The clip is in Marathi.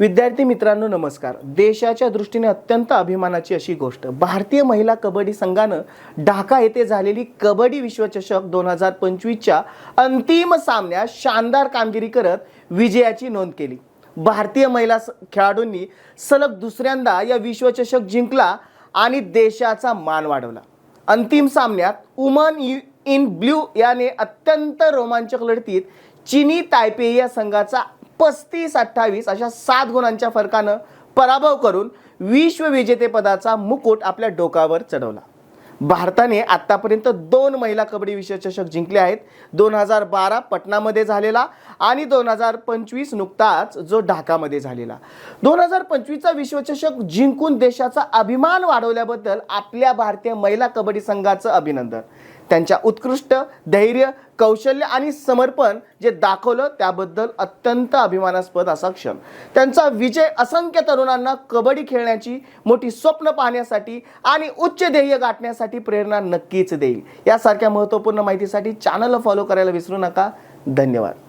विद्यार्थी मित्रांनो नमस्कार. देशाच्या दृष्टीने अत्यंत अभिमानाची अशी गोष्ट. भारतीय महिला कबड्डी संघानं ढाका येथे झालेली कबड्डी विश्वचषक दोन हजार पंचवीसच्या अंतिम सामन्यात शानदार कामगिरी करत विजयाची नोंद केली. भारतीय महिला स- खेळाडूंनी सलग दुसऱ्यांदा या विश्वचषक जिंकला आणि देशाचा मान वाढवला. अंतिम सामन्यात उमन यु- इन ब्ल्यू याने अत्यंत रोमांचक लढतीत चिनी तायपेई या संघाचा पस्तीस अठ्ठावीस अशा सात गुणांच्या फरकानं पराभव करून विश्वविजेतेपदाचा मुकुट आपल्या डोकावर चढवला. भारताने आतापर्यंत दोन महिला कबड्डी विश्वचषक जिंकले आहेत. दोन हजार बारा पटनामध्ये झालेला आणि दोन हजार पंचवीस नुकताच जो ढाकामध्ये झालेला. दोन हजार पंचवीसचा विश्वचषक जिंकून देशाचा अभिमान वाढवल्याबद्दल आपल्या भारतीय महिला कबड्डी संघाचं अभिनंदन. त्यांच्या उत्कृष्ट धैर्य कौशल्य आणि समर्पण जे दाखवलं त्याबद्दल अत्यंत अभिमानास्पद असा क्षण. त्यांचा विजय असंख्य तरुणांना कबड्डी खेळण्याची मोठी स्वप्न पाहण्यासाठी आणि उच्च ध्येय गाठण्यासाठी प्रेरणा नक्कीच देईल. यासारख्या महत्त्वपूर्ण माहितीसाठी चॅनलला फॉलो करायला विसरू नका. धन्यवाद.